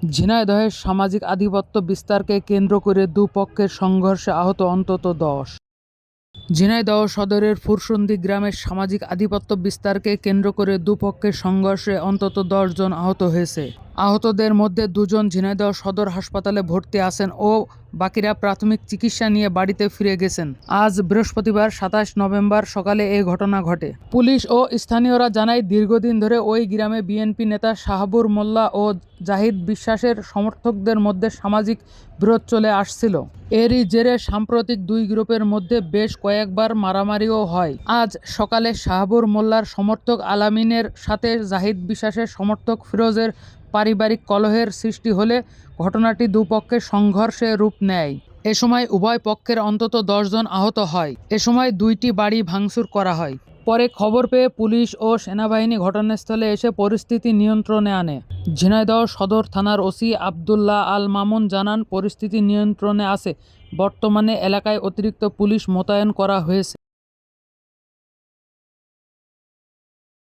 ঝিনাইদহের সামাজিক আধিপত্য বিস্তারকে কেন্দ্র করে দুপক্ষের সংঘর্ষে আহত অন্তত দশ। ঝিনাইদহ সদরের ফুরসন্দি গ্রামের সামাজিক আধিপত্য বিস্তারকে কেন্দ্র করে দুপক্ষের সংঘর্ষে অন্তত দশজন আহত হয়েছে। আহতদের মধ্যে দুজন ঝিনাইদহ সদর হাসপাতালে ভর্তি আছেন ও বাকিরা প্রাথমিক চিকিৎসা নিয়ে বাড়িতে ফিরে গেছেন। আজ বৃহস্পতিবার সাতাশ নভেম্বর সকালে এই ঘটনা ঘটে। পুলিশ ও স্থানীয়রা জানায়, দীর্ঘদিন ধরে ওই গ্রামে বিএনপি নেতা শাহাবুর মোল্লা ও জাহিদ বিশ্বাসের সমর্থকদের মধ্যে সামাজিক বিরোধ চলে আসছিল। এরই জেরে সাম্প্রতিক দুই গ্রুপের মধ্যে বেশ কয়েকবার মারামারিও হয়। আজ সকালে শাহাবুর মোল্লার সমর্থক আলামিনের সাথে জাহিদ বিশ্বাসের সমর্থক ফিরোজের পারিবারিক কলহের সৃষ্টি হলে ঘটনাটি দুপক্ষের সংঘর্ষে রূপ নেয়। এ সময় উভয় পক্ষের অন্তত দশজন আহত হয়। এ সময় দুইটি বাড়ি ভাঙচুর করা হয়। পরে খবর পেয়ে পুলিশ ও সেনাবাহিনী ঘটনাস্থলে এসে পরিস্থিতি নিয়ন্ত্রণে আনে। ঝিনাইদহ সদর থানার ওসি আবদুল্লাহ আল মামুন জানান, পরিস্থিতি নিয়ন্ত্রণে আছে বর্তমানে এলাকায় অতিরিক্ত পুলিশ মোতায়েন করা হয়েছে।